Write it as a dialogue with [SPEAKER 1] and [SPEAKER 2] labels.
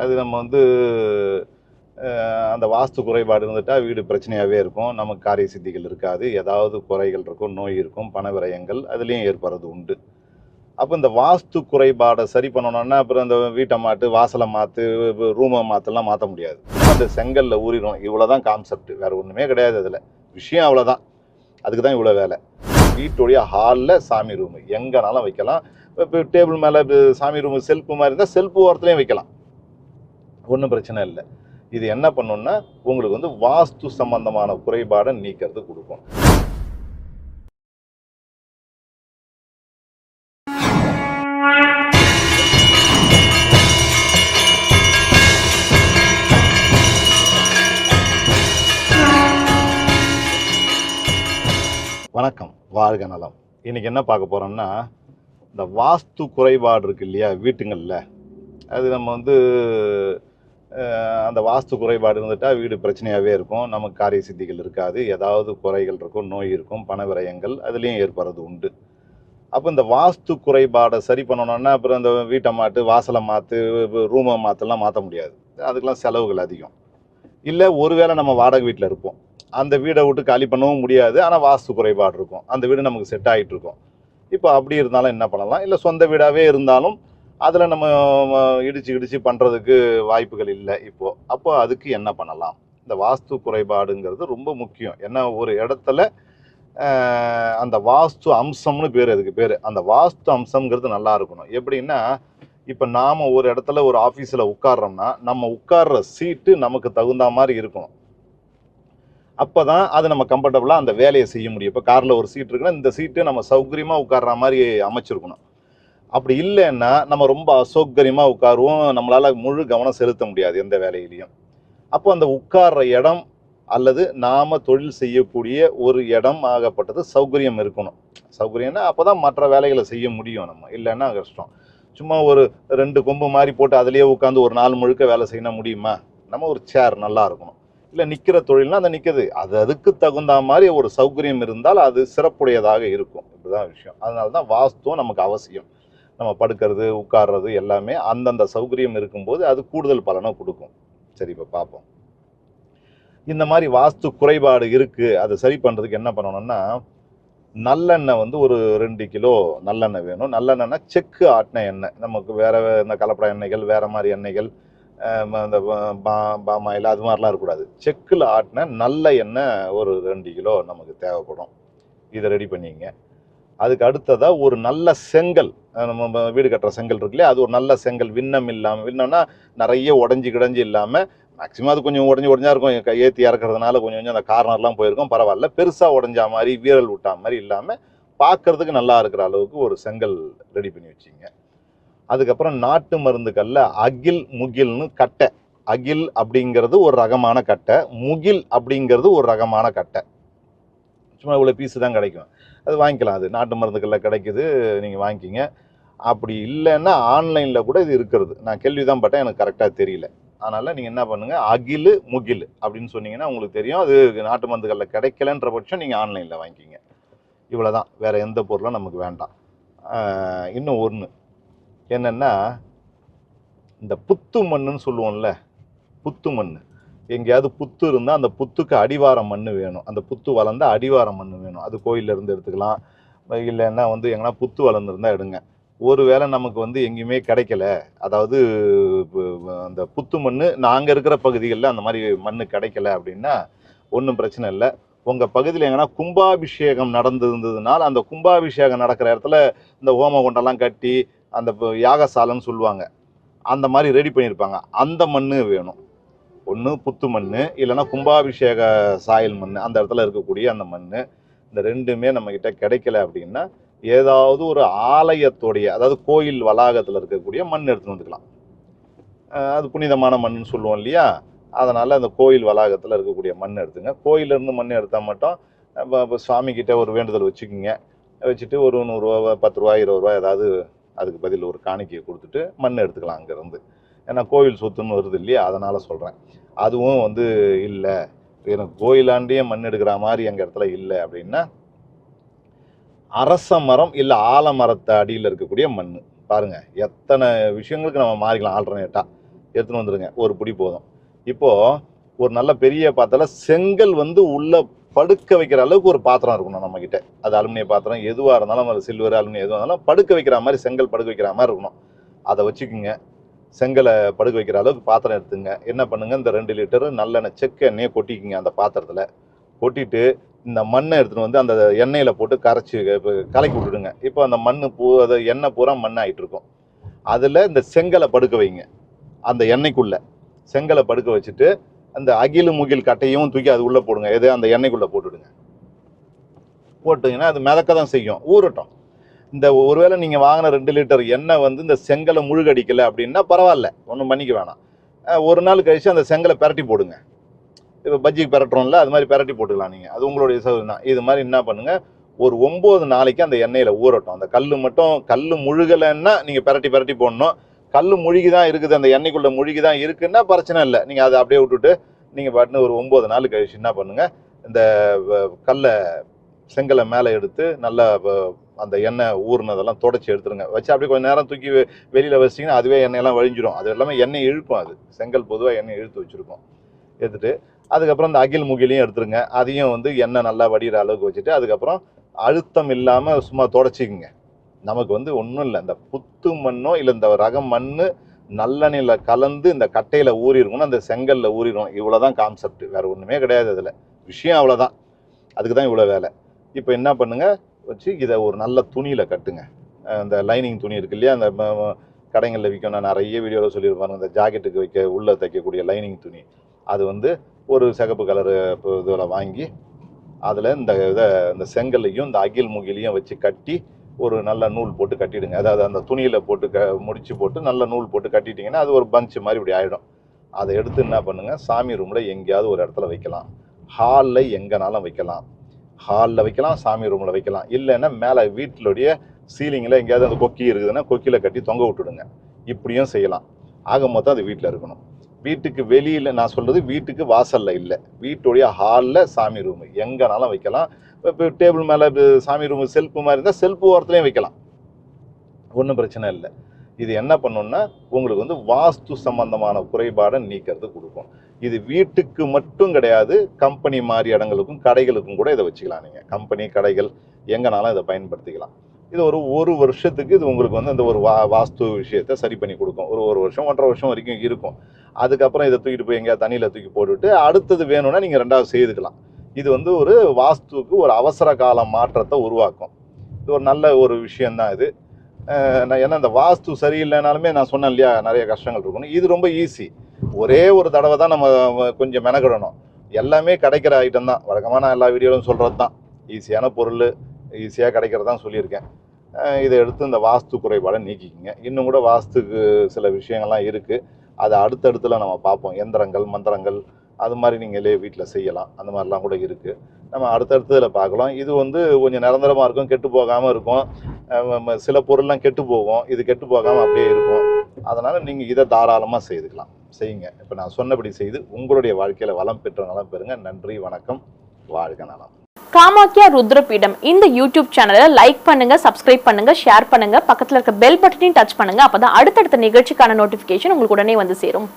[SPEAKER 1] அது நம்ம வந்து அந்த வாஸ்து குறைபாடு இருந்துட்டால் வீடு பிரச்சனையாகவே இருக்கும். நமக்கு காரிய சித்திகள் இருக்காது. ஏதாவது குறைகள் இருக்கும் நோய் இருக்கும் பண விரயங்கள் அதுலேயும் ஏற்படுறது உண்டு. அப்போ இந்த வாஸ்து குறைபாடை சரி பண்ணணும்னா அப்புறம் இந்த வீட்டை மாட்டு வாசலை மாற்று ரூமை மாற்றலாம் மாற்ற முடியாது. அந்த செங்கல்ல ஊறிடும். இவ்வளோ தான் கான்செப்ட் வேறு ஒன்றுமே கிடையாது அதில். விஷயம் அவ்வளோதான் அதுக்கு தான் இவ்வளோ வேலை. வீட்டுடைய ஹாலில் சாமி ரூமு எங்கேனாலும் வைக்கலாம். இப்போ டேபிள் மேலே சாமி ரூமு செல்ஃபு மாதிரி இருந்தால் செல்ஃபு ஓரத்துலேயும் வைக்கலாம். ஒன்றும் பிரச்சனை இல்லை. இது என்ன பண்ணுன்னா உங்களுக்கு வந்து வாஸ்து சம்பந்தமான குறைபாடை நீக்கிறது கொடுக்கும். வணக்கம். வாழ்க நலம். இன்னைக்கு என்ன பார்க்க போகிறோம்னா இந்த வாஸ்து குறைபாடு இருக்குது இல்லையா வீட்டுங்களில். அது நம்ம வந்து அந்த வாஸ்து குறைபாடு இருந்துட்டால் வீடு பிரச்சனையாகவே இருக்கும். நமக்கு காரிய சித்திகள் இருக்காது. ஏதாவது குறைகள் இருக்கும் நோய் இருக்கும் பண விரயங்கள் அதுலேயும் ஏற்படுறது உண்டு. அப்போ இந்த வாஸ்து குறைபாடை சரி பண்ணணும்னா அப்புறம் இந்த வீட்டை மாட்டு வாசலை மாற்று ரூமை மாற்றலாம் மாற்ற முடியாது. அதுக்கெலாம் செலவுகள் அதிகம். இல்லை ஒருவேளை நம்ம வாடகை வீட்டில் இருப்போம். அந்த வீடை விட்டு காலி பண்ணவும் முடியாது. ஆனால் வாஸ்து குறைபாடு இருக்கும். அந்த வீடு நமக்கு செட் ஆகிட்டு இருக்கும். இப்போ அப்படி இருந்தாலும் என்ன பண்ணலாம்? இல்லை சொந்த வீடாகவே இருந்தாலும் அதில் நம்ம இடித்து இடிச்சு பண்ணுறதுக்கு வாய்ப்புகள் இல்லை இப்போது அப்போ அதுக்கு என்ன பண்ணலாம்? இந்த வாஸ்து குறைபாடுங்கிறது ரொம்ப முக்கியம். ஏன்னா ஒரு இடத்துல அந்த வாஸ்து அம்சம்னு பேர் அதுக்கு பேர். அந்த வாஸ்து அம்சங்கிறது நல்லா இருக்கணும். எப்படின்னா இப்போ நாம் ஒரு இடத்துல ஒரு ஆஃபீஸில் உட்கார்றோம்னா நம்ம உட்கார்ற சீட்டு நமக்கு தகுந்த மாதிரி இருக்கணும். அப்போ தான் அது நம்ம கம்ஃபர்டபுளாக அந்த வேலையை செய்ய முடியும். இப்போ காரில் ஒரு சீட் இருக்குன்னா இந்த சீட்டு நம்ம சௌகரியமாக உட்கார்ற மாதிரி அமைச்சிருக்கணும். அப்படி இல்லைன்னா நம்ம ரொம்ப அசௌகரியமாக உட்காருவோம். நம்மளால் முழு கவனம் செலுத்த முடியாது எந்த வேலையிலையும். அப்போ அந்த உட்கார்ற இடம் அல்லது நாம் தொழில் செய்யக்கூடிய ஒரு இடம் ஆகப்பட்டது சௌகரியம் இருக்கணும். சௌகரியம்னா அப்போ தான் மற்ற வேலைகளை செய்ய முடியும் நம்ம. இல்லைன்னா கஷ்டம். சும்மா ஒரு ரெண்டு கொம்பு மாதிரி போட்டு அதுலேயே உட்காந்து ஒரு நாள் முழுக்க வேலை செய்யணும் முடியுமா? நம்ம ஒரு சேர் நல்லா இருக்கணும். இல்லை நிற்கிற தொழில்னா அந்த நிற்குது அது அதுக்கு தகுந்த மாதிரி ஒரு சௌகரியம் இருந்தால் அது சிறப்புடையதாக இருக்கும். இப்படிதான் விஷயம். அதனால தான் வாஸ்துவம் நமக்கு அவசியம். நம்ம படுக்கிறது உட்கார்றது எல்லாமே அந்தந்த சௌகரியம் இருக்கும்போது அது கூடுதல் பலனை கொடுக்கும். சரி இப்போ பார்ப்போம் இந்த மாதிரி வாஸ்து குறைபாடு இருக்குது அதை சரி பண்ணுறதுக்கு என்ன பண்ணணும்னா நல்லெண்ணெய் வந்து ஒரு ரெண்டு கிலோ நல்லெண்ணெய் வேணும். நல்லெண்ணெய்னா செக்கு ஆட்டின எண்ணெய். நமக்கு வேறு இந்த கலப்பட எண்ணெய்கள் வேறு மாதிரி எண்ணெய்கள் இந்த அந்த பா பாமாயில் அது மாதிரிலாம் இருக்கக்கூடாது. செக்கில் ஆட்டின நல்ல எண்ணெய் ஒரு ரெண்டு கிலோ நமக்கு தேவைப்படும். இதை ரெடி பண்ணிங்க. அதுக்கு அடுத்ததாக ஒரு நல்ல செங்கல் நம்ம வீடு கட்டுற செங்கல் இருக்கு இல்லையா அது ஒரு நல்ல செங்கல் விண்ணம் இல்லாமல் விண்ணம்னா நிறைய உடஞ்சி கிடஞ்சி இல்லாமல் மேக்ஸிமம் அது கொஞ்சம் உடஞ்சி உடஞ்சா இருக்கும் ஏற்றி இறக்குறதுனால கொஞ்சம் கொஞ்சம் அந்த கார்னர்லாம் போயிருக்கும் பரவாயில்ல. பெருசாக உடஞ்சா மாதிரி வீரல் விட்டா மாதிரி இல்லாமல் பார்க்கறதுக்கு நல்லா இருக்கிற அளவுக்கு ஒரு செங்கல் ரெடி பண்ணி வச்சிங்க. அதுக்கப்புறம் நாட்டு மருந்துக்கல்ல அகில் முகில்னு கட்டை. அகில் அப்படிங்கிறது ஒரு ரகமான கட்டை முகில் அப்படிங்கிறது ஒரு ரகமான கட்டை. சும்மா இவ்வளோ பீஸு தான் கிடைக்கும். அது வாங்கிக்கலாம். அது நாட்டு மருந்துகளில் கிடைக்குது நீங்கள் வாங்கிக்கிங்க. அப்படி இல்லைன்னா ஆன்லைனில் கூட இது இருக்கிறது. நான் கேள்வி தான் பட்டேன் எனக்கு கரெக்டாக தெரியல. அதனால் நீங்கள் என்ன பண்ணுங்கள் அகில் முகில் அப்படின்னு சொன்னீங்கன்னா உங்களுக்கு தெரியும். அது நாட்டு மருந்துகளில் கிடைக்கலன்ற பட்சம் நீங்கள் ஆன்லைனில் வாங்கிக்கிங்க. இவ்வளோ தான் வேறு எந்த பொருளும் நமக்கு வேண்டாம். இன்னும் ஒன்று என்னென்னா இந்த புத்து மண்ணுன்னு சொல்லுவோம்ல புத்து மண் எங்கேயாவது புத்து இருந்தால் அந்த புத்துக்கு அடிவாரம் மண் வேணும். அந்த புத்து வளர்ந்தா அடிவாரம் மண் வேணும். அது கோயிலேருந்து எடுத்துக்கலாம். இல்லைன்னா வந்து எங்கன்னா புத்து வளர்ந்துருந்தா எடுங்க. ஒருவேளை நமக்கு வந்து எங்கேயுமே கிடைக்கல. அதாவது அந்த புத்து மண் நாங்கள் இருக்கிற பகுதிகளில் அந்த மாதிரி மண் கிடைக்கல அப்படின்னா ஒன்றும் பிரச்சனை இல்லை. உங்கள் பகுதியில் எங்கன்னா கும்பாபிஷேகம் நடந்திருந்ததுனால அந்த கும்பாபிஷேகம் நடக்கிற இடத்துல இந்த ஹோம கொண்டெல்லாம் கட்டி அந்த யாகசாலன்னு சொல்லுவாங்க. அந்த மாதிரி ரெடி பண்ணியிருப்பாங்க. அந்த மண் வேணும். ஒன்று புத்து மண் இல்லைன்னா கும்பாபிஷேக சாயல் மண் அந்த இடத்துல இருக்கக்கூடிய அந்த மண் இந்த ரெண்டுமே நம்மக்கிட்ட கிடைக்கல அப்படின்னா ஏதாவது ஒரு ஆலயத்துடைய அதாவது கோயில் வளாகத்தில் இருக்கக்கூடிய மண் எடுத்துன்னு வந்துக்கலாம். அது புனிதமான மண்ணுன்னு சொல்லுவோம் இல்லையா? அதனால் அந்த கோயில் வளாகத்தில் இருக்கக்கூடிய மண் எடுத்துங்க. கோயிலேருந்து மண் எடுத்தால் மட்டும் இப்போ இப்போ சுவாமிக்கிட்ட ஒரு வேண்டுதல் வச்சுக்கிங்க. வச்சுட்டு ஒரு நூறுரூவா பத்து ரூபா இருபது ரூபா ஏதாவது அதுக்கு பதில் ஒரு காணிக்கையை கொடுத்துட்டு மண் எடுத்துக்கலாம் அங்கேருந்து. ஏன்னா கோவில் சொத்துன்னு வருது இல்லையா? அதனால் சொல்கிறேன் அதுவும் வந்து இல்லை. எனக்கு கோயிலாண்டியே மண் எடுக்கிற மாதிரி எங்கள் இடத்துல இல்லை அப்படின்னா அரச மரம் இல்லை ஆலமரத்தை அடியில் இருக்கக்கூடிய மண் பாருங்கள் எத்தனை விஷயங்களுக்கு நம்ம மாறிக்கலாம். ஆல்டர்னேட்டாக எடுத்துன்னு வந்துடுங்க ஒரு பிடி போதும். இப்போது ஒரு நல்ல பெரிய பாத்திரம் செங்கல் வந்து உள்ளே படுக்க வைக்கிற அளவுக்கு ஒரு பாத்திரம் இருக்கணும் நம்மக்கிட்ட அது அலுமினிய பாத்திரம் எதுவாக இருந்தாலும் சில்வர் அலுமினியம் எதுவாக இருந்தாலும் படுக்க வைக்கிற மாதிரி செங்கல் படுக்க வைக்கிற மாதிரி இருக்கணும். அதை வச்சுக்கோங்க. செங்கலை படுக்க வைக்கிற அளவுக்கு பாத்திரம் எடுத்துங்க. என்ன பண்ணுங்க? இந்த ரெண்டு லிட்டரு நல்லெண்ணெய் செக்க எண்ணெயை கொட்டிக்கிங்க அந்த பாத்திரத்தில். கொட்டிட்டு இந்த மண்ணை எடுத்துகிட்டு வந்து அந்த எண்ணெயில் போட்டு கரைச்சி கலக்கி விட்டுடுங்க. இப்போ அந்த மண் பூ அது எண்ணெய் பூரா மண் ஆகிட்டு இருக்கும் அதில் இந்த செங்கலை படுக்க வைங்க. அந்த எண்ணெய்க்குள்ளே. செங்கலை படுக்க வச்சுட்டு அந்த அகில் முகில் கட்டையும் தூக்கி அது உள்ளே போடுங்க. எது? அந்த எண்ணெய்க்குள்ளே போட்டுடுங்க. போட்டிங்கன்னா அது மிதக்க தான் செய்யும். ஊறட்டும். இந்த ஒருவேளை நீங்கள் வாங்கின ரெண்டு லிட்டர் எண்ணெய் வந்து இந்த செங்கலை முழுகடிக்கலை அப்படின்னா பரவாயில்ல. ஒன்றும் பண்ணிக்க வேணாம். ஒரு நாள் கழிச்சு அந்த செங்கலை பிரட்டி போடுங்க. இப்போ பஜ்ஜிக்கு பெரட்டுறோம்ல அது மாதிரி பிரட்டி போட்டுக்கலாம் நீங்கள் அது உங்களுடைய சௌகரியம் தான். இது மாதிரி என்ன பண்ணுங்கள் ஒரு ஒம்பது நாளைக்கு அந்த எண்ணெயில் ஊறட்டும். அந்த கல் மட்டும் கல் முழுகலைன்னா நீங்கள் பிரட்டி பிரட்டி போடணும். கல் முழுகி தான் இருக்குது அந்த எண்ணெய்க்குள்ளே முழுகி தான் இருக்குன்னா பிரச்சனை இல்லை. நீங்கள் அதை அப்படியே விட்டுட்டு நீங்கள் பாட்டுன்னு ஒரு ஒம்பது நாள் கழிச்சு என்ன பண்ணுங்கள் இந்த வ- கல்லை செங்கலை மேலே எடுத்து நல்லா அந்த எண்ணெய் ஊறினதெல்லாம் தொடச்சி எடுத்துருங்க. வச்சு அப்படியே கொஞ்சம் நேரம் தூக்கி வெளியில் வச்சிட்டிங்கன்னா அதுவே எண்ணெயெல்லாம் வழிஞ்சிடும் அது எல்லாமே எண்ணெய் இழுக்கும் அது. செங்கல் பொதுவாக எண்ணெய் இழுத்து வச்சுருக்கோம். எடுத்துட்டு அதுக்கப்புறம் இந்த அகில் முகிலையும் எடுத்துருங்க. அதையும் வந்து எண்ணெய் நல்லா வடிகிற அளவுக்கு வச்சுட்டு அதுக்கப்புறம் அழுத்தம் இல்லாமல் சும்மா தொடச்சிக்குங்க. நமக்கு வந்து ஒன்றும் இல்லை. இந்த புத்து மண்ணோ இல்லை இந்த ரகம் மண் நல்லெண்ணெயில் கலந்து இந்த கட்டையில் ஊறிருக்கணும் அந்த செங்கல்ல ஊறிடும் இவ்வளோதான் கான்செப்ட் வேறு ஒன்றுமே கிடையாது அதில். விஷயம் அவ்வளோதான் அதுக்கு தான் இவ்வளோ வேலை. இப்போ என்ன பண்ணுங்க? வச்சு இதை ஒரு நல்ல துணியில் கட்டுங்க. அந்த லைனிங் துணி இருக்கு இல்லையா? அந்த கடைங்களில் கடைகளில் விற்கும் நான் நிறைய வீடியோவில் சொல்லியிருப்பாங்க. இந்த ஜாக்கெட்டுக்கு வைக்க உள்ளே தைக்கக்கூடிய லைனிங் துணி. அது வந்து ஒரு சிகப்பு கலரு இதில் வாங்கி அதில் இந்த இதை இந்த செங்கல்லையும் இந்த அகில் முகிலையும் வச்சு கட்டி ஒரு நல்ல நூல் போட்டு கட்டிடுங்க. அதாவது அந்த துணியில் போட்டு க முடிச்சு போட்டு நல்ல நூல் போட்டு கட்டிட்டிங்கன்னா அது ஒரு பஞ்ச் மாதிரி இப்படி ஆகிடும் அதை எடுத்து என்ன பண்ணுங்கள் சாமி ரூமில் எங்கேயாவது ஒரு இடத்துல வைக்கலாம். ஹாலில் எங்கேனாலும் வைக்கலாம். ஹாலில் வைக்கலாம் சாமி ரூமில் வைக்கலாம். இல்லைன்னா மேலே வீட்டிலுடைய சீலிங்கில் எங்கேயாவது அந்த கொக்கி இருக்குதுன்னா கொக்கியில் கட்டி தொங்க விட்டுடுங்க. இப்படியும் செய்யலாம். ஆக மொத்தம் அது வீட்டில் இருக்கணும். வீட்டுக்கு வெளியில் நான் சொல்கிறது வீட்டுக்கு வாசலில் இல்லை. வீட்டுடைய ஹாலில் சாமி ரூமு எங்கேனாலும் வைக்கலாம். இப்போ டேபிள் மேலே சாமி ரூமு செல்ஃபு மாதிரி இருந்தால் செல்ஃபு ஓரத்துலேயும் வைக்கலாம். ஒன்றும் பிரச்சனை இல்லை. இது என்ன பண்ணுன்னா உங்களுக்கு வந்து வாஸ்து சம்பந்தமான குறைபாடை நீக்கிறது கொடுக்கும். இது வீட்டுக்கு மட்டும் கிடையாது கம்பெனி மாதிரி இடங்களுக்கும் கடைகளுக்கும் கூட இதை வச்சுக்கலாம் நீங்கள் கம்பெனி கடைகள் எங்கனாலும் இதை பயன்படுத்திக்கலாம். இது ஒரு ஒரு வருஷத்துக்கு இது உங்களுக்கு வந்து அந்த ஒரு வா வாஸ்து விஷயத்தை சரி பண்ணி கொடுக்கும். ஒரு ஒரு வருஷம் ஒன்றரை வருஷம் வரைக்கும் இருக்கும். அதுக்கப்புறம் இதை தூக்கிட்டு போய் எங்கேயா தண்ணியில் தூக்கி போட்டுவிட்டு அடுத்தது வேணும்னா நீங்கள் ரெண்டாவது செய்துக்கலாம். இது வந்து ஒரு வாஸ்துவுக்கு ஒரு அவசர கால மாற்றத்தை உருவாக்கும். இது ஒரு நல்ல ஒரு விஷயந்தான் இது. நான் ஏன்னா இந்த வாஸ்து சரியில்லைனாலுமே நான் சொன்னேன் இல்லையா நிறைய கஷ்டங்கள் இருக்கணும் இது ரொம்ப ஈஸி ஒரே ஒரு தடவை தான் நம்ம கொஞ்சம் மெனக்கிடணும். எல்லாமே கிடைக்கிற ஐட்டம் தான். வழக்கமாக நான் எல்லா வீடியோவிலும் சொல்கிறது தான். ஈஸியான பொருள் ஈஸியாக கிடைக்கிறதான் சொல்லியிருக்கேன். இதை எடுத்து இந்த வாஸ்து குறைபாடை நீக்கிக்கிங்க. இன்னும் கூட வாஸ்துக்கு சில விஷயங்கள்லாம் இருக்குது அதை அடுத்தடுத்துல நம்ம பார்ப்போம். எந்திரங்கள் மந்திரங்கள் அது மாதிரி நீங்களே வீட்டில் செய்யலாம். அந்த மாதிரிலாம் கூட இருக்குது நம்ம அடுத்தடுத்ததில் பார்க்கலாம். இது வந்து கொஞ்சம் நிரந்தரமாக இருக்கும் கெட்டு போகாமல் இருக்கும். சில பொருள்லாம் கெட்டு போகும். இது கெட்டு போகாமல் அப்படியே இருக்கும். அதனால் நீங்கள் இதை தாராளமாக செய்துக்கலாம். செய்யுங்க. இப்போ நான் சொன்னபடி செய்து உங்களுடைய வாழ்க்கையில் வளம் பெற்ற நலம் பெறுங்க. நன்றி வணக்கம். வாழ்க நலம்.
[SPEAKER 2] காமாக்கியா ருத்ரபீடம். இந்த யூடியூப் சேனலை லைக் பண்ணுங்க சப்ஸ்கிரைப் பண்ணுங்க ஷேர் பண்ணுங்க. பக்கத்தில் இருக்க பெல் பட்டனையும் டச் பண்ணுங்க. அப்பதான் அடுத்தடுத்த நிகழ்ச்சிக்கான நோட்டிபிகேஷன் உங்களுக்கு உடனே வந்து சேரும்.